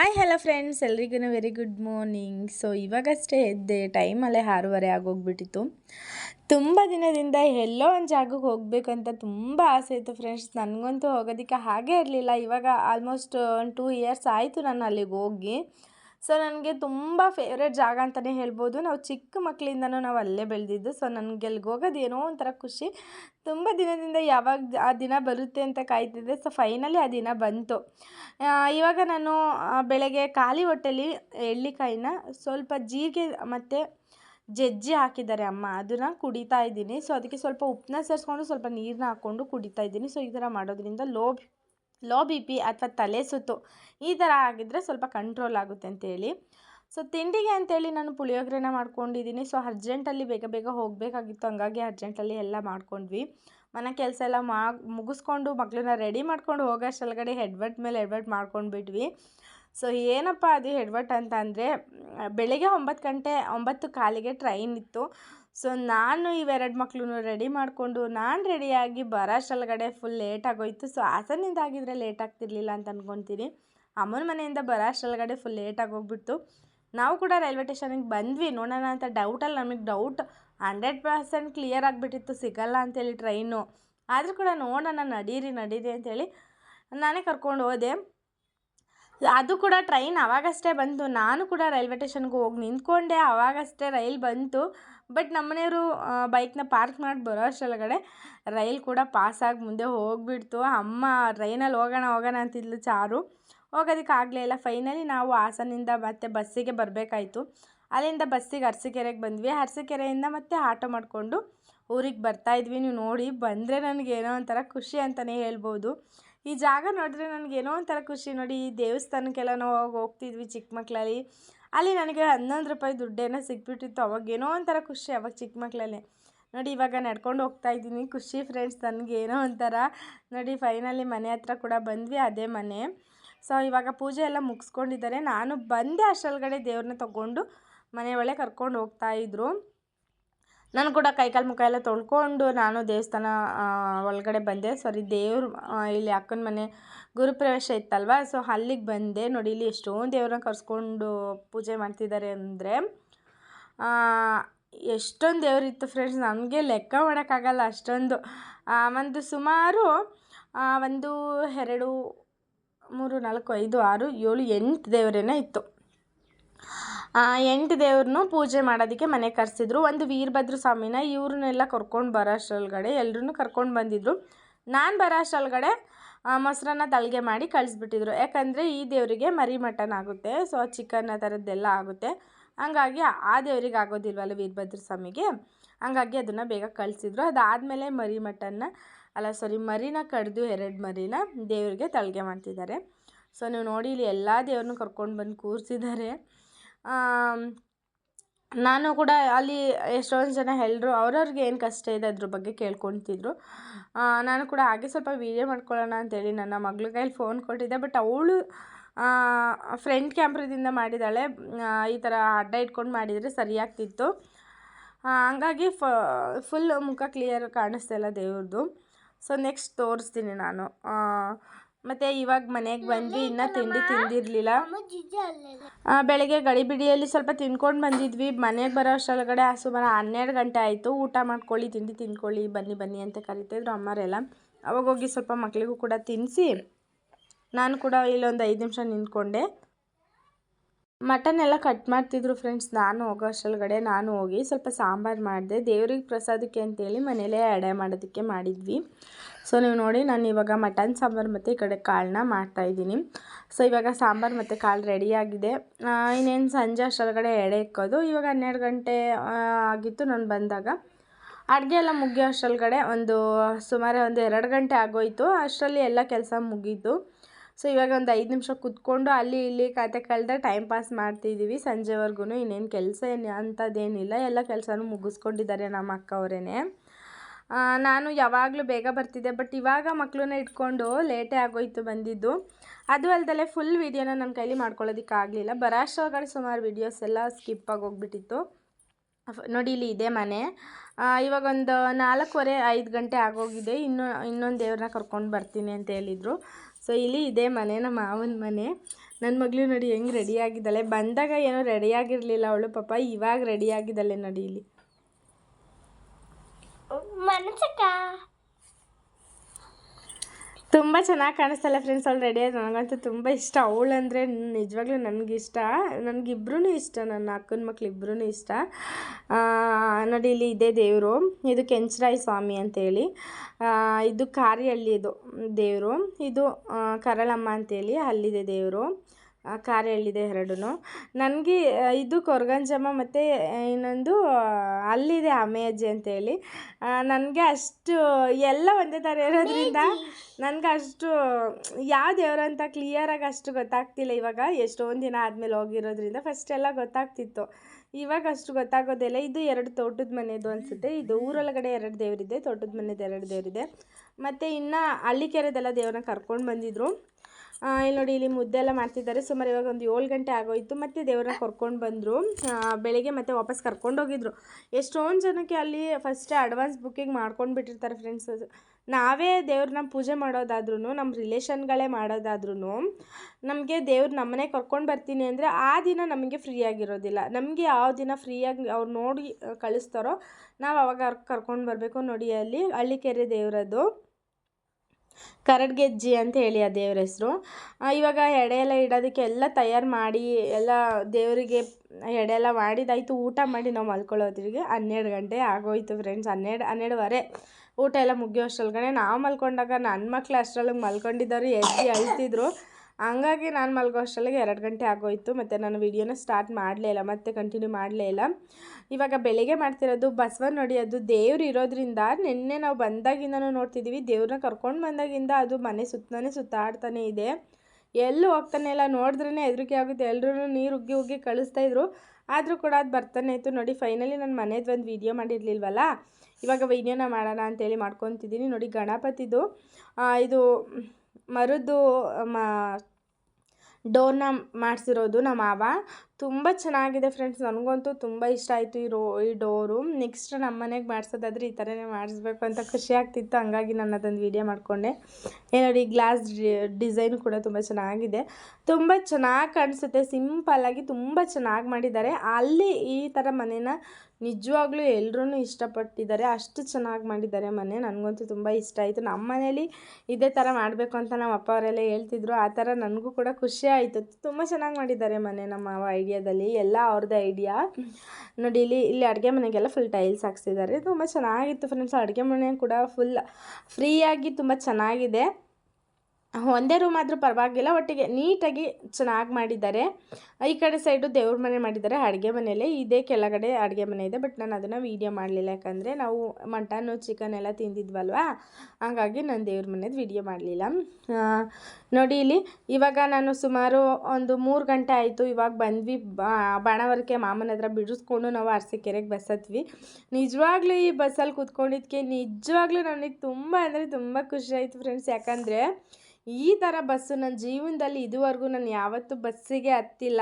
Hi hello friends ಎಲ್ರಿಗೂ very good morning so ಇವಾಗಷ್ಟೇ ಎದ್ದೆ. ಟೈಮಲ್ಲೇ ಆರೂವರೆ ಆಗೋಗ್ಬಿಟ್ಟಿತ್ತು. ತುಂಬ ದಿನದಿಂದ ಎಲ್ಲೋ ಒಂದು ಜಾಗಕ್ಕೆ ಹೋಗಬೇಕಂತ ತುಂಬ ಆಸೆ ಇತ್ತು ಫ್ರೆಂಡ್ಸ್ ನನಗಂತೂ ಹೋಗೋದಕ್ಕೆ ಹಾಗೇ ಇರಲಿಲ್ಲ. ಇವಾಗ ಆಲ್ಮೋಸ್ಟ್ ಒಂದು ಟೂ ಇಯರ್ಸ್ ಆಯಿತು ನಾನು ಅಲ್ಲಿಗೆ ಹೋಗಿ. ಸೊ, ನನಗೆ ತುಂಬ ಫೇವ್ರೇಟ್ ಜಾಗ ಅಂತಲೇ ಹೇಳ್ಬೋದು. ನಾವು ಚಿಕ್ಕ ಮಕ್ಕಳಿಂದನೂ ನಾವು ಅಲ್ಲೇ ಬೆಳೆದಿದ್ದು, ಸೊ ನನಗೆ ಅಲ್ಲಿಗೆ ಹೋಗೋದು ಏನೋ ಒಂಥರ ಖುಷಿ. ತುಂಬ ದಿನದಿಂದ ಯಾವಾಗ ಆ ದಿನ ಬರುತ್ತೆ ಅಂತ ಕಾಯ್ತಿದ್ದೆ. ಸೊ ಫೈನಲಿ ಆ ದಿನ ಬಂತು. ಇವಾಗ ನಾನು ಬೆಳಗ್ಗೆ ಖಾಲಿ ಹೊಟ್ಟೆಲಿ ಎಳ್ಳಿಕಾಯಿನ ಸ್ವಲ್ಪ ಜೀರಿಗೆ ಮತ್ತು ಜಜ್ಜಿ ಹಾಕಿದ್ದಾರೆ ಅಮ್ಮ. ಅದನ್ನು ಕುಡಿತಾ ಇದ್ದೀನಿ. ಸೊ, ಅದಕ್ಕೆ ಸ್ವಲ್ಪ ಉಪ್ಪನ್ನ ಸೇರಿಸ್ಕೊಂಡು ಸ್ವಲ್ಪ ನೀರನ್ನ ಹಾಕ್ಕೊಂಡು ಕುಡಿತಾ ಇದ್ದೀನಿ. ಸೊ, ಈ ಥರ ಮಾಡೋದ್ರಿಂದ ಲೋ ಲೋ ಬಿ ಪಿ ಅಥವಾ ತಲೆ ಸುತ್ತು, ಈ ಥರ ಆಗಿದ್ದರೆ ಸ್ವಲ್ಪ ಕಂಟ್ರೋಲ್ ಆಗುತ್ತೆ ಅಂತೇಳಿ. ಸೊ ತಿಂಡಿಗೆ ಅಂತೇಳಿ ನಾನು ಪುಳಿಯೋಗರೆನ ಮಾಡ್ಕೊಂಡಿದ್ದೀನಿ. ಸೊ ಅರ್ಜೆಂಟಲ್ಲಿ ಬೇಗ ಬೇಗ ಹೋಗಬೇಕಾಗಿತ್ತು. ಹಂಗಾಗಿ ಅರ್ಜೆಂಟಲ್ಲಿ ಎಲ್ಲ ಮಾಡ್ಕೊಂಡ್ವಿ. ಮನೆ ಕೆಲಸ ಎಲ್ಲ ಮಾ ಮುಗಿಸ್ಕೊಂಡು ಮಕ್ಕಳನ್ನ ರೆಡಿ ಮಾಡ್ಕೊಂಡು ಹೋಗೋಷ್ಟೊಳಗಡೆ ಹೆಡ್ವರ್ಟ್ ಮೇಲೆ ಹೆಡ್ವಟ್ ಮಾಡ್ಕೊಂಡ್ಬಿಟ್ವಿ ಸೊ ಏನಪ್ಪ ಅದು ಹೆಡ್ವರ್ಟ್ ಅಂತ ಅಂದರೆ, ಬೆಳಗ್ಗೆ ಒಂಬತ್ತು ಗಂಟೆ, ಒಂಬತ್ತು ಕಾಲಿಗೆ ಟ್ರೈನ್ ಇತ್ತು. ಸೊ ನಾನು ಇವೆರಡು ಮಕ್ಕಳನ್ನು ರೆಡಿ ಮಾಡಿಕೊಂಡು ನಾನು ರೆಡಿಯಾಗಿ ಬರೋಷ್ಟೊಳಗಡೆ ಫುಲ್ ಲೇಟ್ ಆಗೋಯ್ತು. ಸೊ ಹಾಸನಿಂದ ಆಗಿದ್ರೆ ಲೇಟ್ ಆಗ್ತಿರ್ಲಿಲ್ಲ ಅಂತ ಅಂದ್ಕೊತೀನಿ ಅಮ್ಮನ ಮನೆಯಿಂದ ಬರೋಷ್ಟೊಳಗಡೆ ಫುಲ್ ಲೇಟ್ ಆಗೋಗ್ಬಿಡ್ತು. ನಾವು ಕೂಡ ರೈಲ್ವೆ ಸ್ಟೇಷನಿಗೆ ಬಂದ್ವಿ. ನೋಡೋಣ ಅಂತ ಡೌಟಲ್ಲಿ ನಮಗೆ ಡೌಟ್ ಹಂಡ್ರೆಡ್ ಪರ್ಸೆಂಟ್ ಕ್ಲಿಯರ್ ಆಗಿಬಿಟ್ಟಿತ್ತು. ಸಿಗಲ್ಲ ಅಂತೇಳಿ ಟ್ರೈನು ಆದರೂ ಕೂಡ ನೋಡೋಣ, ನಡೀರಿ ನಡೀರಿ ಅಂತೇಳಿ ನಾನೇ ಕರ್ಕೊಂಡು ಹೋದೆ. ಅದು ಕೂಡ ಟ್ರೈನ್ ಅವಾಗಷ್ಟೇ ಬಂತು. ನಾನು ಕೂಡ ರೈಲ್ವೆ ಸ್ಟೇಷನ್ಗೆ ಹೋಗಿ ನಿಂತ್ಕೊಂಡೆ. ಅವಾಗಷ್ಟೇ ರೈಲ್ ಬಂತು. ಬಟ್ ನಮ್ಮನೆಯವರು ಬೈಕ್ನ ಪಾರ್ಕ್ ಮಾಡಿ ಬರೋ ಅಷ್ಟರೊಳಗಡೆ ರೈಲ್ ಕೂಡ ಪಾಸಾಗಿ ಮುಂದೆ ಹೋಗ್ಬಿಡ್ತು. ಅಮ್ಮ ರೈನಲ್ಲಿ ಹೋಗೋಣ ಹೋಗೋಣ ಅಂತಿದ್ಲು ಚಾರು. ಹೋಗೋದಕ್ಕೆ ಆಗಲೇ ಇಲ್ಲ. ಫೈನಲಿ ನಾವು ಹಾಸನಿಂದ ಮತ್ತೆ ಬಸ್ಸಿಗೆ ಬರಬೇಕಾಯ್ತು. ಅಲ್ಲಿಂದ ಬಸ್ಸಿಗೆ ಅರಸೀಕೆರೆಗೆ ಬಂದ್ವಿ. ಅರಸೀಕೆರೆಯಿಂದ ಮತ್ತೆ ಆಟೋ ಮಾಡಿಕೊಂಡು ಊರಿಗೆ ಬರ್ತಾ ಇದ್ವಿ. ನೀವು ನೋಡಿ, ಬಂದರೆ ನನಗೆ ಏನೋ ಒಂಥರ ಖುಷಿ ಅಂತಲೇ ಹೇಳ್ಬೋದು. ಈ ಜಾಗ ನೋಡಿದ್ರೆ ನನಗೆ ಏನೋ ಒಂಥರ ಖುಷಿ. ನೋಡಿ, ಈ ದೇವಸ್ಥಾನಕ್ಕೆಲ್ಲ ನಾವು ಹೋಗಿ, ಹೋಗ್ತಿದ್ವಿ ಚಿಕ್ಕ ಮಕ್ಕಳಲ್ಲಿ. ಅಲ್ಲಿ ನನಗೆ ಹನ್ನೊಂದು ರೂಪಾಯಿ ದುಡ್ಡೇನೋ ಸಿಕ್ಬಿಟ್ಟಿತ್ತು ಅವಾಗ ಏನೋ ಒಂಥರ ಖುಷಿ ಅವಾಗ ಚಿಕ್ಕ ಮಕ್ಕಳಲ್ಲಿ ನೋಡಿ, ಇವಾಗ ನಡ್ಕೊಂಡು ಹೋಗ್ತಾ ಇದ್ದೀನಿ. ಖುಷಿ ಫ್ರೆಂಡ್ಸ್ ನನಗೆ ಏನೋ ಒಂಥರ. ನೋಡಿ ಫೈನಲಿ ಮನೆ ಹತ್ರ ಕೂಡ ಬಂದ್ವಿ, ಅದೇ ಮನೆ. ಸೊ ಇವಾಗ ಪೂಜೆ ಎಲ್ಲ ಮುಗಿಸ್ಕೊಂಡಿದ್ದಾರೆ. ನಾನು ಬಂದೆ ಅಷ್ಟರೊಳಗಡೆ ದೇವ್ರನ್ನ ತಗೊಂಡು ಮನೆ ಒಳಗೆ ಕರ್ಕೊಂಡು ಹೋಗ್ತಾ ಇದ್ರು. ನಾನು ಕೂಡ ಕೈಕಾಲು ಮುಖ ಎಲ್ಲ ತೊಳ್ಕೊಂಡು ನಾನು ದೇವಸ್ಥಾನ ಒಳಗಡೆ ಬಂದೆ. ಸಾರಿ, ದೇವ್ರ ಇಲ್ಲಿ ಅಕ್ಕನ ಮನೆ ಗುರುಪ್ರವೇಶ ಇತ್ತಲ್ವ? ಸೊ, ಅಲ್ಲಿಗೆ ಬಂದೆ. ನೋಡಿ, ಇಲ್ಲಿ ಎಷ್ಟೊಂದು ದೇವ್ರನ್ನ ಕರ್ಸ್ಕೊಂಡು ಪೂಜೆ ಮಾಡ್ತಿದ್ದಾರೆ ಅಂದರೆ ಎಷ್ಟೊಂದು ದೇವರಿತ್ತು ಫ್ರೆಂಡ್ಸ್ ನನಗೆ ಲೆಕ್ಕ ಮಾಡೋಕ್ಕಾಗಲ್ಲ ಅಷ್ಟೊಂದು. ಒಂದು ಸುಮಾರು ಒಂದು ಎರಡು, ಮೂರು, ನಾಲ್ಕು, ಐದು, ಆರು, ಏಳು, ಎಂಟು ದೇವರೇನೇ ಇತ್ತು. ಎಂಟು ದೇವ್ರನ್ನೂ ಪೂಜೆ ಮಾಡೋದಕ್ಕೆ ಮನೆಗೆ ಕರೆಸಿದ್ರು. ಒಂದು ವೀರಭದ್ರ ಸ್ವಾಮಿನ ಇವ್ರನ್ನೆಲ್ಲ ಕರ್ಕೊಂಡು ಬರೋ ಅಷ್ಟರೊಳಗಡೆ ಎಲ್ಲರೂ ಕರ್ಕೊಂಡು ಬಂದಿದ್ರು. ನಾನು ಬರೋ ಅಷ್ಟರೊಳಗಡೆ ಮೊಸರನ್ನ ತಳಿಗೆ ಮಾಡಿ ಕಳಿಸ್ಬಿಟ್ಟಿದ್ರು. ಯಾಕಂದರೆ ಈ ದೇವರಿಗೆ ಮರಿ ಮಟನ್ ಆಗುತ್ತೆ, ಸೊ ಚಿಕನ್ ಆ ಥರದ್ದೆಲ್ಲ ಆಗುತ್ತೆ. ಹಂಗಾಗಿ ಆ ದೇವ್ರಿಗೆ ಆಗೋದಿಲ್ವಲ್ಲ ವೀರಭದ್ರ ಸ್ವಾಮಿಗೆ? ಹಂಗಾಗಿ ಅದನ್ನು ಬೇಗ ಕಳಿಸಿದ್ರು. ಅದಾದಮೇಲೆ ಮರಿ ಮಟನ್ನ ಅಲ್ಲ ಸಾರಿ ಮರಿನ ಕಡಿದು ಎರಡು ಮರಿನ ದೇವರಿಗೆ ತಳಿಗೆ ಮಾಡ್ತಿದ್ದಾರೆ. ಸೊ ನೀವು ನೋಡಿ ಇಲ್ಲಿ ಎಲ್ಲ ದೇವ್ರನ್ನೂ ಕರ್ಕೊಂಡು ಬಂದು ಕೂರಿಸಿದ್ದಾರೆ. ನಾನು ಕೂಡ ಅಲ್ಲಿ ಎಷ್ಟೊಂದು ಜನ ಎಲ್ಲರೂ ಅವ್ರವ್ರಿಗೆ ಏನು ಕಷ್ಟ ಇದೆ ಅದ್ರ ಬಗ್ಗೆ ಕೇಳ್ಕೊತಿದ್ರು. ನಾನು ಕೂಡ ಹಾಗೆ ಸ್ವಲ್ಪ ವೀಡಿಯೋ ಮಾಡ್ಕೊಳ್ಳೋಣ ಅಂತೇಳಿ ನನ್ನ ಮಗಳ ಕೈಲಿ ಫೋನ್ ಕೊಟ್ಟಿದ್ದೆ ಬಟ್ ಅವಳು ಫ್ರಂಟ್ ಕ್ಯಾಮ್ರದಿಂದ ಮಾಡಿದ್ದಾಳೆ. ಈ ಥರ ಅಡ್ಡ ಇಟ್ಕೊಂಡು ಮಾಡಿದರೆ ಸರಿಯಾಗ್ತಿತ್ತು. ಹಂಗಾಗಿ ಫ ಫುಲ್ ಮುಖ ಕ್ಲಿಯರ್ ಕಾಣಿಸ್ತಾ ಇಲ್ಲ ದೇವ್ರದ್ದು ಸೊ ನೆಕ್ಸ್ಟ್ ತೋರಿಸ್ತೀನಿ ನಾನು. ಮತ್ತು ಇವಾಗ ಮನೆಗೆ ಬಂದ್ವಿ ಇನ್ನೂ ತಿಂಡಿ ತಿಂದಿರಲಿಲ್ಲ. ಆ, ಬೆಳಗ್ಗೆ ಗಡಿಬಿಡಿಯಲ್ಲಿ ಸ್ವಲ್ಪ ತಿನ್ಕೊಂಡು ಬಂದಿದ್ವಿ. ಮನೆಗೆ ಬರೋ ಅಷ್ಟರೊಳಗಡೆ ಸುಮಾರು ಹನ್ನೆರಡು ಗಂಟೆ ಆಯಿತು. ಊಟ ಮಾಡ್ಕೊಳ್ಳಿ ತಿಂಡಿ ತಿನ್ಕೊಳ್ಳಿ ಬನ್ನಿ ಬನ್ನಿ ಅಂತ ಕರಿತಿದ್ರು ಅಮ್ಮರೆಲ್ಲ. ಅವಾಗ ಹೋಗಿ ಸ್ವಲ್ಪ ಮಕ್ಕಳಿಗೂ ಕೂಡ ತಿನ್ನಿಸಿ ನಾನು ಕೂಡ ಇಲ್ಲೊಂದು ಐದು ನಿಮಿಷ ನಿಂತ್ಕೊಂಡೆ. ಮಟನ್ ಎಲ್ಲ ಕಟ್ ಮಾಡ್ತಿದ್ರು ಫ್ರೆಂಡ್ಸ್ ನಾನು ಹೋಗೋ ಅಷ್ಟೊಳಗಡೆ ನಾನು ಹೋಗಿ ಸ್ವಲ್ಪ ಸಾಂಬಾರು ಮಾಡಿದೆ. ದೇವ್ರಿಗೆ ಪ್ರಸಾದಕ್ಕೆ ಅಂತೇಳಿ ಮನೇಲೇ ಅಡೆ ಮಾಡೋದಕ್ಕೆ ಮಾಡಿದ್ವಿ. ಸೊ ನೀವು ನೋಡಿ ನಾನು ಇವಾಗ ಮಟನ್ ಸಾಂಬಾರು ಮತ್ತು ಈ ಕಡೆ ಕಾಳನ್ನ ಮಾಡ್ತಾಯಿದ್ದೀನಿ ಸೊ ಇವಾಗ ಸಾಂಬಾರು ಮತ್ತು ಕಾಳು ರೆಡಿಯಾಗಿದೆ ಇನ್ನೇನು ಸಂಜೆ ಅಷ್ಟೊಳಗಡೆ ಎಡೆ ಇಕ್ಕೋದು. ಇವಾಗ ಹನ್ನೆರಡು ಗಂಟೆ ಆಗಿತ್ತು ನಾನು ಬಂದಾಗ. ಅಡುಗೆ ಎಲ್ಲ ಮುಗಿಯೋ ಅಷ್ಟೊಳಗಡೆ ಒಂದು ಸುಮಾರು ಒಂದು ಎರಡು ಗಂಟೆ ಆಗೋಯಿತು. ಅಷ್ಟರಲ್ಲಿ ಎಲ್ಲ ಕೆಲಸ ಮುಗೀತು. ಸೊ, ಇವಾಗ ಒಂದು ಐದು ನಿಮಿಷ ಕುತ್ಕೊಂಡು ಅಲ್ಲಿ ಇಲ್ಲಿ ಕತೆ ಕಳೆದ ಟೈಮ್ ಪಾಸ್ ಮಾಡ್ತಿದ್ದೀವಿ ಸಂಜೆವರೆಗೂ ಇನ್ನೇನು ಕೆಲಸ ಏನು ಅಂಥದ್ದೇನಿಲ್ಲ ಎಲ್ಲ ಕೆಲಸನೂ ಮುಗಿಸ್ಕೊಂಡಿದ್ದಾರೆ ನಮ್ಮ ಅಕ್ಕ ಅವರೇ ನಾನು ಯಾವಾಗಲೂ ಬೇಗ ಬರ್ತಿದ್ದೆ. ಬಟ್ ಇವಾಗ ಮಕ್ಕಳನ್ನ ಇಟ್ಕೊಂಡು ಲೇಟೇ ಆಗೋಯ್ತು ಬಂದಿದ್ದು. ಅದು ಅಲ್ಲದೆ ಫುಲ್ ವೀಡಿಯೋನ ನನ್ನ ಕೈಲಿ ಮಾಡ್ಕೊಳ್ಳೋದಕ್ಕಾಗಲಿಲ್ಲ. ಬರೋ ಅಷ್ಟರೊಳಗಡೆ ಸುಮಾರು ವೀಡಿಯೋಸ್ ಎಲ್ಲ ಸ್ಕಿಪ್ ಆಗಿ ಹೋಗ್ಬಿಟ್ಟಿತ್ತು ನೋಡಿ ಇಲ್ಲಿ ಇದೆ ಮನೆ. ಇವಾಗ ಒಂದು ನಾಲ್ಕೂವರೆ ಐದು ಗಂಟೆ ಆಗೋಗಿದೆ. ಇನ್ನೂ, ಇನ್ನೊಂದು ದೇವ್ರನ್ನ ಕರ್ಕೊಂಡು ಬರ್ತೀನಿ ಅಂತ ಹೇಳಿದರು. ಸೊ ಇಲ್ಲಿ ಇದೆ ಮನೆ, ನಮ್ಮ ಮಾವನ ಮನೆ. ನನ್ನ ಮಗಳು ನೋಡಿ ಹೆಂಗೆ ರೆಡಿಯಾಗಿದ್ದಾಳೆ. ಬಂದಾಗ ಏನೋ ರೆಡಿಯಾಗಿರಲಿಲ್ಲ ಅವಳು. ಪಾಪ ಇವಾಗ ರೆಡಿಯಾಗಿದ್ದಾಳೆ ನೋಡಿ ಇಲ್ಲಿ. ಮನಸಕ್ಕ? ತುಂಬ ಚೆನ್ನಾಗಿ ಕಾಣಿಸ್ತಲ್ಲ ಫ್ರೆಂಡ್ಸ್ ಅವಳು ರೆಡಿ ಆಯ್ತು ನನಗಂತೂ ತುಂಬ ಇಷ್ಟ. ಅವಳಂದರೆ ನಿಜವಾಗ್ಲೂ ನನಗೆ ಇಷ್ಟ ನನಗಿಬ್ರೂ ಇಷ್ಟ. ನನ್ನ ಅಕ್ಕನ ಮಕ್ಳು ಇಬ್ಬರೂ ಇಷ್ಟ ನೋಡಿ ಇಲ್ಲಿ ಇದೇ ದೇವರು. ಇದು ಕೆಂಚರಾಯ ಸ್ವಾಮಿ ಅಂತೇಳಿ. ಇದು ಕಾರಿಹಳ್ಳಿ ಇದು ದೇವರು. ಇದು ಕರಳಮ್ಮ ಅಂತೇಳಿ ಅಲ್ಲಿದೆ ದೇವರು. ಕಾರಿಹಳ್ಳಿದೆ ಎರಡೂ ನನಗೆ ಇದು ಕೊರ್ಗಂಜಮ್ಮ ಮತ್ತು ಇನ್ನೊಂದು ಅಲ್ಲಿದೆ ಅಜ್ಜಿ ಅಂತೇಳಿ. ನನಗೆ ಅಷ್ಟು ಎಲ್ಲ ಒಂದೇ ಥರ ಇರೋದ್ರಿಂದ ನನಗೆ ಅಷ್ಟು ಯಾವ ದೇವರು ಅಂತ ಕ್ಲಿಯರಾಗಿ ಅಷ್ಟು ಗೊತ್ತಾಗ್ತಿಲ್ಲ. ಇವಾಗ ಎಷ್ಟೊಂದು ದಿನ ಆದಮೇಲೆ ಹೋಗಿರೋದ್ರಿಂದ ಫಸ್ಟ್ ಎಲ್ಲ ಗೊತ್ತಾಗ್ತಿತ್ತು. ಇವಾಗ ಅಷ್ಟು ಗೊತ್ತಾಗೋದಿಲ್ಲ. ಇದು ಎರಡು ತೋಟದ ಮನೆಯದು ಅನಿಸುತ್ತೆ. ಇದು ಊರೊಳಗಡೆ ಎರಡು ದೇವರಿದೆ ತೋಟದ ಮನೆದು ಎರಡು ದೇವರಿದೆ. ಮತ್ತು ಇನ್ನು ಹಳ್ಳಿ ಕೆರೆದೆಲ್ಲ ದೇವ್ರನ್ನ ಕರ್ಕೊಂಡು ಬಂದಿದ್ರು. ಇಲ್ಲಿ ನೋಡಿ, ಇಲ್ಲಿ ಮುದ್ದೆ ಎಲ್ಲ ಮಾಡ್ತಿದ್ದಾರೆ. ಸುಮಾರು ಇವಾಗ ಒಂದು ಏಳು ಗಂಟೆ ಆಗೋಯ್ತು. ಮತ್ತು ದೇವ್ರನ್ನ ಕರ್ಕೊಂಡು ಬಂದರು. ಬೆಳಿಗ್ಗೆ ಮತ್ತೆ ವಾಪಸ್ ಕರ್ಕೊಂಡು ಹೋಗಿದ್ರು. ಎಷ್ಟೊಂದು ಜನಕ್ಕೆ ಅಲ್ಲಿ ಫಸ್ಟೇ ಅಡ್ವಾನ್ಸ್ ಬುಕ್ಕಿಂಗ್ ಮಾಡ್ಕೊಂಡು ಬಿಟ್ಟಿರ್ತಾರೆ ಫ್ರೆಂಡ್ಸ್ ನಾವೇ ದೇವ್ರನ್ನ ಪೂಜೆ ಮಾಡೋದಾದ್ರೂ ನಮ್ಮ ರಿಲೇಷನ್ಗಳೇ ಮಾಡೋದಾದ್ರೂ ನಮಗೆ ದೇವ್ರು ನಮ್ಮನೆ ಕರ್ಕೊಂಡು ಬರ್ತೀನಿ ಅಂದರೆ ಆ ದಿನ ನಮಗೆ ಫ್ರೀ ಆಗಿರೋದಿಲ್ಲ. ನಮಗೆ ಯಾವ ದಿನ ಫ್ರೀಯಾಗಿ ಅವ್ರು ನೋಡಿ ಕಳಿಸ್ತಾರೋ ನಾವು ಅವಾಗ ಕರ್ಕೊಂಡು ಬರಬೇಕು ನೋಡಿ ಅಲ್ಲಿ, ಹಳ್ಳಿಕೆರೆ ದೇವರದು ಕರಡ್ಗೆಜ್ಜಿ ಅಂತ ಹೇಳಿ ಆ ದೇವ್ರ ಹೆಸರು. ಇವಾಗ ಎಡೆ ಎಲ್ಲ ಇಡೋದಕ್ಕೆ ಎಲ್ಲ ತಯಾರು ಮಾಡಿ, ಎಲ್ಲ ದೇವರಿಗೆ ಎಡೆ ಎಲ್ಲ ಮಾಡಿದಾಯಿತು, ಊಟ ಮಾಡಿ ನಾವು ಮಲ್ಕೊಳ್ಳೋದ್ರಿಗೆ ಹನ್ನೆರಡು ಗಂಟೆ ಆಗೋಯ್ತು ಫ್ರೆಂಡ್ಸ್ ಹನ್ನೆರಡು, ಹನ್ನೆರಡುವರೆ. ಊಟ ಎಲ್ಲ ಮುಗಿಯೋ ಅಷ್ಟರೊಳಗಡೆ ನಾವು ಮಲ್ಕೊಂಡಾಗ ನನ್ನ ಮಕ್ಕಳು ಅಷ್ಟರೊಳಗೆ ಮಲ್ಕೊಂಡಿದ್ದವರು ಎದ್ದು ಅಳ್ತಿದ್ರು. ಹಂಗಾಗಿ ನಾನು ಮಲ್ಗೋ ಅಷ್ಟರಲ್ಲಿಗೆ ಎರಡು ಗಂಟೆ ಆಗೋಯ್ತು, ಮತ್ತು ನಾನು ವಿಡಿಯೋನ ಸ್ಟಾರ್ಟ್ ಮಾಡಲೇ ಇಲ್ಲ, ಮತ್ತೆ ಕಂಟಿನ್ಯೂ ಮಾಡಲೇ ಇಲ್ಲ. ಇವಾಗ ಬೆಳಿಗ್ಗೆ ಮಾಡ್ತಿರೋದು ಬಸವನ ನೋಡಿ, ಅದು ದೇವ್ರು ಇರೋದ್ರಿಂದ ನಿನ್ನೆ ನಾವು ಬಂದಾಗಿಂದನೂ ನೋಡ್ತಿದ್ದೀವಿ ದೇವ್ರನ್ನ ಕರ್ಕೊಂಡು ಬಂದಾಗಿಂದ ಅದು ಮನೆ ಸುತ್ತನೇ ಸುತ್ತಾಡ್ತಾನೆ ಇದೆ. ಎಲ್ಲೂ ಹೋಗ್ತಾನೆ ಇಲ್ಲ ನೋಡಿದ್ರೇ ಹೆದರಿಕೆ ಆಗುತ್ತೆ ಎಲ್ಲರೂ ನೀರು ಉಗ್ಗಿ ಉಗ್ಗಿ ಕಳಿಸ್ತಾ ಇದ್ರು. ಆದರೂ ಕೂಡ ಅದು ಬರ್ತಾನೆ ಇತ್ತು ನೋಡಿ ಫೈನಲಿ ನಾನು ಮನೇದು ಒಂದು ವೀಡಿಯೋ ಮಾಡಿರಲಿಲ್ವಲ್ಲ? ಇವಾಗ ವೀಡಿಯೋನ ಮಾಡೋಣ ಅಂತೇಳಿ ಮಾಡ್ಕೊತಿದ್ದೀನಿ ನೋಡಿ, ಗಣಪತಿದು ಇದು ಮರದ್ದು ಮ ಡೋರ್ನ ಮಾಡಿಸಿರೋದು ನಮ್ಮ ಮಾವ. ತುಂಬ ಚೆನ್ನಾಗಿದೆ ಫ್ರೆಂಡ್ಸ್ ನನಗಂತೂ ತುಂಬ ಇಷ್ಟ ಆಯಿತು ಈ ರೋ, ಈ ಡೋರು. ನೆಕ್ಸ್ಟ್ ನಮ್ಮ ಮನೆಗೆ ಮಾಡಿಸೋದಾದ್ರೆ ಈ ಥರನೇ ಮಾಡಿಸ್ಬೇಕು ಅಂತ ಖುಷಿ ಆಗ್ತಿತ್ತು. ಹಂಗಾಗಿ ನಾನು ಅದೊಂದು ವೀಡಿಯೋ ಮಾಡಿಕೊಂಡೆ. ನೋಡಿ ಗ್ಲಾಸ್ ಡಿಸೈನ್ ಕೂಡ ತುಂಬ ಚೆನ್ನಾಗಿದೆ. ತುಂಬ ಚೆನ್ನಾಗಿ ಕಾಣಿಸುತ್ತೆ. ಸಿಂಪಲ್ಲಾಗಿ ತುಂಬ ಚೆನ್ನಾಗಿ ಮಾಡಿದ್ದಾರೆ. ಅಲ್ಲಿ ಈ ಥರ ಮನೇನ ನಿಜವಾಗ್ಲೂ ಎಲ್ಲರೂ ಇಷ್ಟಪಟ್ಟಿದ್ದಾರೆ. ಅಷ್ಟು ಚೆನ್ನಾಗಿ ಮಾಡಿದ್ದಾರೆ ಮನೆ. ನನಗಂತೂ ತುಂಬ ಇಷ್ಟ ಆಯಿತು. ನಮ್ಮ ಮನೇಲಿ ಇದೇ ಥರ ಮಾಡಬೇಕು ಅಂತ ನಮ್ಮ ಅಪ್ಪ ಅವರೆಲ್ಲ ಹೇಳ್ತಿದ್ರು. ಆ ಥರ ನನಗೂ ಕೂಡ ಖುಷಿ ಆಯಿತು. ತುಂಬ ಚೆನ್ನಾಗಿ ಮಾಡಿದ್ದಾರೆ ಮನೆ ನಮ್ಮ ಐಡಿಯಾದಲ್ಲಿ. ಎಲ್ಲ ಅವ್ರದ್ದು ಐಡಿಯಾ. ನೋಡಿ, ಇಲ್ಲಿ ಇಲ್ಲಿ ಅಡುಗೆ ಮನೆಗೆಲ್ಲ ಫುಲ್ ಟೈಲ್ಸ್ ಹಾಕ್ಸಿದ್ದಾರೆ. ತುಂಬ ಚೆನ್ನಾಗಿತ್ತು ಫ್ರೆಂಡ್ಸ್ ಅಡುಗೆ ಮನೆ ಕೂಡ ಫುಲ್ ಫ್ರೀಯಾಗಿ ತುಂಬ ಚೆನ್ನಾಗಿದೆ. ಒಂದೇ ರೂಮ್ ಆದರೂ ಪರವಾಗಿಲ್ಲ, ಒಟ್ಟಿಗೆ ನೀಟಾಗಿ ಚೆನ್ನಾಗಿ ಮಾಡಿದ್ದಾರೆ. ಈ ಕಡೆ ಸೈಡು ದೇವ್ರ ಮನೆ ಮಾಡಿದ್ದಾರೆ, ಅಡುಗೆ ಮನೆಯಲ್ಲೇ. ಇದೇ ಕೆಳಗಡೆ ಅಡುಗೆ ಮನೆ ಇದೆ ಬಟ್ ನಾನು ಅದನ್ನು ವೀಡಿಯೋ ಮಾಡಲಿಲ್ಲ. ಯಾಕಂದರೆ ನಾವು ಮಟನ್ನು ಚಿಕನ್ ಎಲ್ಲ ತಿಂದಿದ್ವಲ್ವಾ? ಹಾಗಾಗಿ ನಾನು ದೇವ್ರ ಮನೆದು ವೀಡಿಯೋ ಮಾಡಲಿಲ್ಲ. ನೋಡಿ ಇಲ್ಲಿ, ಇವಾಗ ನಾನು ಸುಮಾರು ಒಂದು ಮೂರು ಗಂಟೆ ಆಯಿತು. ಇವಾಗ ಬಂದ್ವಿ ಬಾಣವರಕ್ಕೆ ಮಾಮನ ಹತ್ರ ಬಿಡಿಸ್ಕೊಂಡು ನಾವು ಅರಸೀಕೆರೆಗೆ ಬಸ್ ಹತ್ವಿ. ನಿಜವಾಗ್ಲೂ ಈ ಬಸ್ಸಲ್ಲಿ ಕೂತ್ಕೊಂಡಿದ್ದಕ್ಕೆ ನಿಜವಾಗ್ಲೂ ನನಗೆ ತುಂಬ ಅಂದರೆ ತುಂಬ ಖುಷಿ ಆಯಿತು ಫ್ರೆಂಡ್ಸ್ ಯಾಕಂದರೆ ಈ ಥರ ಬಸ್ಸು ನನ್ನ ಜೀವನದಲ್ಲಿ ಇದುವರೆಗೂ ನಾನು ಯಾವತ್ತೂ ಬಸ್ಸಿಗೆ ಹತ್ತಿಲ್ಲ.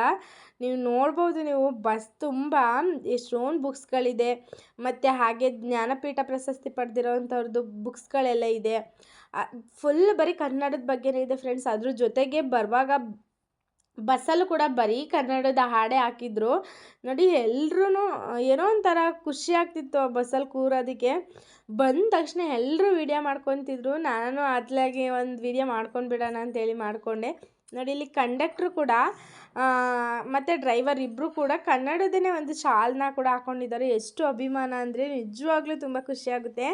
ನೀವು ನೋಡ್ಬೋದು ನೀವು, ಬಸ್ ತುಂಬ ಎಷ್ಟೊಂದು ಬುಕ್ಸ್ಗಳಿದೆ. ಮತ್ತು ಹಾಗೆ ಜ್ಞಾನಪೀಠ ಪ್ರಶಸ್ತಿ ಪಡೆದಿರೋವಂಥವ್ರದ್ದು ಬುಕ್ಸ್ಗಳೆಲ್ಲ ಇದೆ. ಫುಲ್ ಬರೀ ಕನ್ನಡದ ಬಗ್ಗೆನೇ ಇದೆ ಫ್ರೆಂಡ್ಸ್ ಅದ್ರ ಜೊತೆಗೆ ಬರುವಾಗ ಬಸ್ಸಲ್ಲೂ ಕೂಡ ಬರೀ ಕನ್ನಡದ ಹಾಡೇ ಹಾಕಿದ್ರು. ನೋಡಿ ಎಲ್ರೂ ಏನೋ ಒಂಥರ ಖುಷಿ ಆಗ್ತಿತ್ತು ಆ ಬಸ್ಸಲ್ಲಿ ಕೂರೋದಕ್ಕೆ. ಬಂದ ತಕ್ಷಣ ಎಲ್ಲರೂ ವೀಡಿಯೋ ಮಾಡ್ಕೊತಿದ್ರು. ನಾನು ಅದ್ಲಾಗೆ ಒಂದು ವೀಡಿಯೋ ಮಾಡ್ಕೊಂಡು ಬಿಡೋಣ ಅಂತೇಳಿ ಮಾಡಿಕೊಂಡೆ. ನೋಡಿ, ಇಲ್ಲಿ ಕಂಡಕ್ಟ್ರು ಕೂಡ ಮತ್ತು ಡ್ರೈವರ್ ಇಬ್ಬರು ಕೂಡ ಕನ್ನಡದೇ ಒಂದು ಶಾಲ್ನ ಕೂಡ ಹಾಕ್ಕೊಂಡಿದ್ದಾರೆ ಎಷ್ಟು ಅಭಿಮಾನ ಅಂದರೆ ನಿಜವಾಗ್ಲೂ ತುಂಬ ಖುಷಿಯಾಗುತ್ತೆ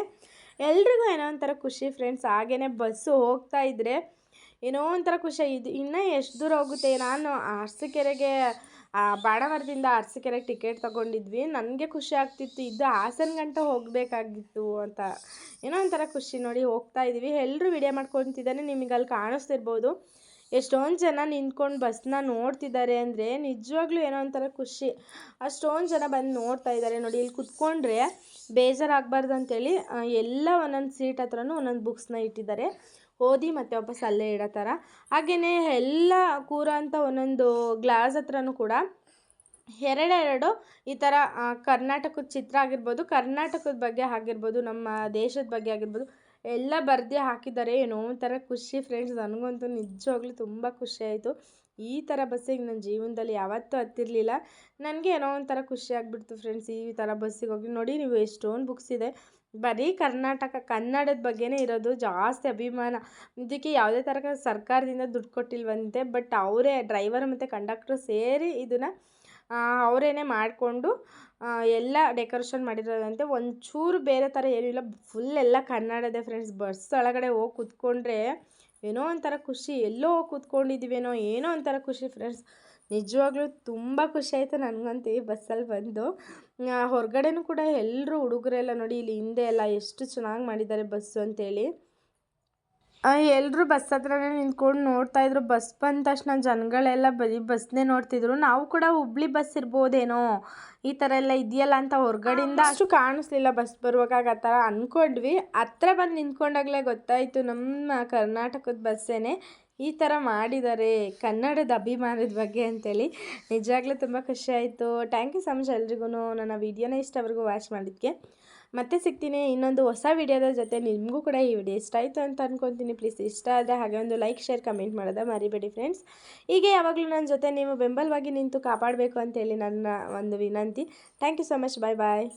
ಎಲ್ರಿಗೂ ಏನೋ ಒಂಥರ ಖುಷಿ ಫ್ರೆಂಡ್ಸ್ ಹಾಗೇ ಬಸ್ಸು ಹೋಗ್ತಾ ಇದ್ದರೆ ಏನೋ ಒಂಥರ ಖುಷಿ. ಇದು ಇನ್ನೂ ಎಷ್ಟು ದೂರ ಹೋಗುತ್ತೆ? ನಾನು ಅರಸೀಕೆರೆಗೆ ಆ, ಬಾಣವರದಿಂದ ಅರಸೀಕೆರೆಗೆ ಟಿಕೆಟ್ ತಗೊಂಡಿದ್ವಿ. ನನಗೆ ಖುಷಿ ಆಗ್ತಿತ್ತು. ಇದು ಹಾಸನ ಗಂಟ ಹೋಗಬೇಕಾಗಿತ್ತು ಅಂತ. ಏನೋ ಒಂಥರ ಖುಷಿ ನೋಡಿ ಹೋಗ್ತಾ ಇದ್ದೀವಿ ಎಲ್ಲರೂ ವಿಡಿಯೋ ಮಾಡ್ಕೊತಿದ್ದಾನೆ. ನಿಮಗೆ ಅಲ್ಲಿ ಕಾಣಿಸ್ತಿರ್ಬೋದು. ಎಷ್ಟೊಂದು ಜನ ನಿಂತ್ಕೊಂಡು ಬಸ್ನ ನೋಡ್ತಿದ್ದಾರೆ ಅಂದರೆ ನಿಜವಾಗ್ಲೂ ಏನೋ ಒಂಥರ ಖುಷಿ. ಅಷ್ಟೊಂದು ಜನ ಬಂದು ನೋಡ್ತಾ ಇದ್ದಾರೆ ನೋಡಿ. ಇಲ್ಲಿ ಕುತ್ಕೊಂಡ್ರೆ ಬೇಜಾರಾಗಬಾರ್ದು ಅಂತೇಳಿ ಎಲ್ಲ ಒಂದೊಂದು ಸೀಟ್ ಹತ್ರನೂ ಒಂದೊಂದು ಬುಕ್ಸ್ನ ಇಟ್ಟಿದ್ದಾರೆ. ಓದಿ ಮತ್ತು ವಾಪಸ್ ಅಲ್ಲೇ ಇಡೋ ಥರ. ಹಾಗೆಯೇ ಎಲ್ಲ ಕೂರೋ ಅಂಥ ಒಂದೊಂದು ಗ್ಲಾಸ್ ಹತ್ರನೂ ಕೂಡ ಎರಡೆರಡು ಈ ಥರ ಕರ್ನಾಟಕದ ಚಿತ್ರ ಆಗಿರ್ಬೋದು, ಕರ್ನಾಟಕದ ಬಗ್ಗೆ ಆಗಿರ್ಬೋದು, ನಮ್ಮ ದೇಶದ ಬಗ್ಗೆ ಆಗಿರ್ಬೋದು, ಎಲ್ಲ ಬರೆದು ಹಾಕಿದ್ದಾರೆ. ಏನೋ ಒಂಥರ ಖುಷಿ ಫ್ರೆಂಡ್ಸ್ ನನಗಂತೂ ನಿಜವಾಗ್ಲೂ ತುಂಬ ಖುಷಿ ಆಯಿತು. ಈ ಥರ ಬಸ್ಸಿಗೆ ನನ್ನ ಜೀವನದಲ್ಲಿ ಯಾವತ್ತೂ ಹತ್ತಿರಲಿಲ್ಲ. ನನಗೆ ಏನೋ ಒಂಥರ ಖುಷಿ ಆಗಿಬಿಡ್ತು ಫ್ರೆಂಡ್ಸ್ ಈ ಥರ ಬಸ್ಸಿಗೆ ಹೋಗಿ. ನೋಡಿ ನೀವು ಎಷ್ಟೊಂದು ಬುಕ್ಸ್ ಇದೆ. ಬರೀ ಕರ್ನಾಟಕ, ಕನ್ನಡದ ಬಗ್ಗೆನೇ ಇರೋದು ಜಾಸ್ತಿ ಅಭಿಮಾನ. ಇದಕ್ಕೆ ಯಾವುದೇ ಥರ ಸರ್ಕಾರದಿಂದ ದುಡ್ಡು ಕೊಟ್ಟಿಲ್ವಂತೆ, ಬಟ್ ಅವರೇ, ಡ್ರೈವರ್ ಮತ್ತು ಕಂಡಕ್ಟ್ರು ಸೇರಿ ಇದನ್ನು ಅವರೇನೆ ಮಾಡಿಕೊಂಡು ಎಲ್ಲ ಡೆಕೋರೇಷನ್ ಮಾಡಿರೋದಂತೆ. ಒಂಚೂರು ಬೇರೆ ಥರ ಏನೂ ಇಲ್ಲ. ಫುಲ್ ಎಲ್ಲ ಕನ್ನಡದೇ ಫ್ರೆಂಡ್ಸ್. ಬಸ್ ಒಳಗಡೆ ಹೋಗಿ ಕೂತ್ಕೊಂಡ್ರೆ ಏನೋ ಒಂಥರ ಖುಷಿ, ಎಲ್ಲೋ ಕೂತ್ಕೊಂಡಿದ್ದೀವೇನೋ ಏನೋ ಒಂಥರ ಖುಷಿ ಫ್ರೆಂಡ್ಸ್ ನಿಜವಾಗ್ಲೂ ತುಂಬ ಖುಷಿ ಆಯಿತು ನನಗಂತೂ ಬಸ್ಸಲ್ಲಿ ಬಂದು. ಹೊರಗಡೆನೂ ಕೂಡ ಎಲ್ಲರೂ ಹುಡುಗರೆಲ್ಲ ನೋಡಿ, ಇಲ್ಲಿ ಹಿಂದೆ ಎಲ್ಲ ಎಷ್ಟು ಚೆನ್ನಾಗಿ ಮಾಡಿದ್ದಾರೆ ಬಸ್ಸು ಅಂತೇಳಿ. ಎಲ್ಲರೂ ಬಸ್ ಹತ್ರನೇ ನಿಂತ್ಕೊಂಡು ನೋಡ್ತಾ ಇದ್ರು. ಬಸ್ ಬಂದ ತಕ್ಷಣ ಜನಗಳೆಲ್ಲ ಬರೀ ಬಸ್ನೇ ನೋಡ್ತಿದ್ರು. ನಾವು ಕೂಡ ಹುಬ್ಳಿ ಬಸ್ ಇರ್ಬೋದೇನೋ? ಈ ಥರ ಎಲ್ಲ ಇದೆಯಲ್ಲ ಅಂತ ಹೊರಗಡೆಯಿಂದ ಅಷ್ಟು ಕಾಣಿಸ್ಲಿಲ್ಲ ಬಸ್ ಬರುವಾಗ ಆ ಥರ ಅಂದ್ಕೊಂಡ್ವಿ ಹತ್ರ ಬಂದು ನಿಂತ್ಕೊಂಡಾಗಲೇ ಗೊತ್ತಾಯಿತು ನಮ್ಮ ಕರ್ನಾಟಕದ ಬಸ್ಸೇನೆ ಈ ಥರ ಮಾಡಿದ್ದಾರೆ. ಕನ್ನಡದ ಅಭಿಮಾನದ ಬಗ್ಗೆ ಅಂತೇಳಿ. ನಿಜವಾಗ್ಲೂ ತುಂಬ ಖುಷಿ ಆಯಿತು. ಥ್ಯಾಂಕ್ ಯು ಸೊ ಮಚ್ ಎಲ್ರಿಗೂ ನನ್ನ ವೀಡಿಯೋನ ಇಷ್ಟವರೆಗೂ ವಾಚ್ ಮಾಡಿದ್ದಕ್ಕೆ ಮತ್ತೆ ಸಿಗ್ತೀನಿ ಇನ್ನೊಂದು ಹೊಸ ವಿಡಿಯೋದ ಜೊತೆ ನಿಮಗೂ ಕೂಡ ಈ ವಿಡಿಯೋ ಇಷ್ಟ ಆಯಿತು ಅಂತ ಅಂದ್ಕೊತೀನಿ ಪ್ಲೀಸ್ ಇಷ್ಟ ಆದರೆ ಹಾಗೆ ಒಂದು ಲೈಕ್, ಶೇರ್, ಕಮೆಂಟ್ ಮಾಡೋದ ಮರಿಬೇಡಿ ಫ್ರೆಂಡ್ಸ್. ಹೀಗೆ ಯಾವಾಗಲೂ ನನ್ನ ಜೊತೆ ನೀವು ಬೆಂಬಲವಾಗಿ ನಿಂತು ಕಾಪಾಡಬೇಕು ಅಂತೇಳಿ ನನ್ನ ಒಂದು ವಿನಂತಿ. Thank you so much. Bye bye.